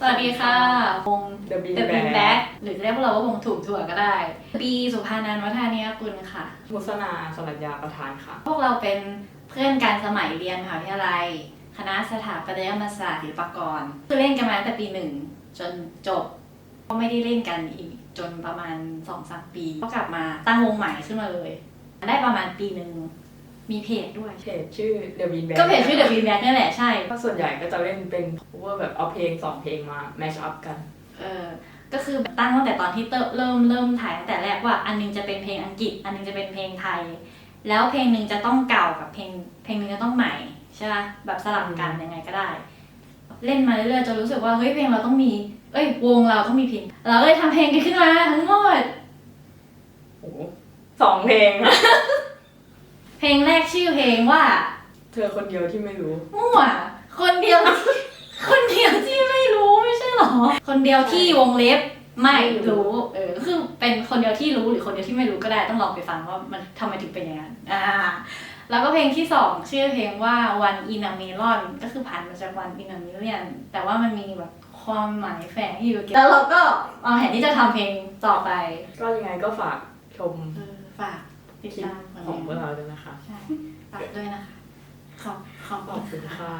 สวัสดีค่ะ วง The Bean The Bean Bag Bag หรือจะเรียกพวกเราว่าวงถูกถั่วก็ได้ ปีสุภานันท์วัฒนานิยกุลค่ะ มุสนาสรัญญาประธานค่ะ พวกเราเป็นเพื่อนกันสมัยเรียนมหาวิทยาลัย คณะสถาปัตยศาสตร์ศิลปากร คือเล่นกันมาตั้งแต่ปีหนึ่งจนจบ ก็ไม่ได้เล่นกันอีกจนประมาณสองสามปี ก็กลับมาตั้งวงใหม่ขึ้นมาเลย ได้ประมาณปีหนึ่ง มีเพจด้วย เพจชื่อ The Bean Bag ก็เพจชื่อ The Bean Bag นี่แหละใช่ ก็ส่วนใหญ่ก็จะเล่นเป็น cover แบบเอาเพลงสองเพลงมา match up กัน เออก็คือตั้งตั้งแต่ตอนที่เติเริ่มเริ่มถ่ายตั้งแต่แรกว่าอันหนึงจะเป็นเพลงอังกฤษ อันหนึงจะเป็นเพลงไทย แล้วเพลงหนึ่งจะต้องเก่ากับเพลงเพลงหนึ่งจะต้องใหม่ใช่ไหมแบบสลับกันยังไงก็ได้ เล่นมาเรื่อยๆจนรู้สึกว่าเฮ้ยเพลงเราต้องมี เอ้ยวงเราต้องมีเพลง เราก็เลยทำเพลงกันขึ้นมาทั้งหมดโอ้โหสองเพลงอะ เพลงแรกชื่อเพลงว่า เธอคนเดียวที่ไม่รู้ มั่ว คนเดียวที่คนเดียวที่ไม่รู้ไม่ใช่หรอ คนเดียวที่วงเล็บไม่รู้ เออ คือเป็นคนเดียวที่รู้หรือคนเดียวที่ไม่รู้ก็ได้ต้องลองไปฟังว่ามันทำไมถึงเป็นอย่างนั้น อ่า แล้วก็เพลงที่สองชื่อเพลงว่า One in a Million ก็คือผ่านมาจาก One in a Million แต่ว่ามันมีแบบความหมายแฝงอยู่แล้วเราก็วางแผนที่จะทำเพลงต่อไป ก็ยังไงก็ฝากชมเออฝาก ติดคลิปตามผลของพวกงานเราด้วยนะคะ ใช่ฝากด้วยนะคะ ขอบขอบขอบคุณค่ะ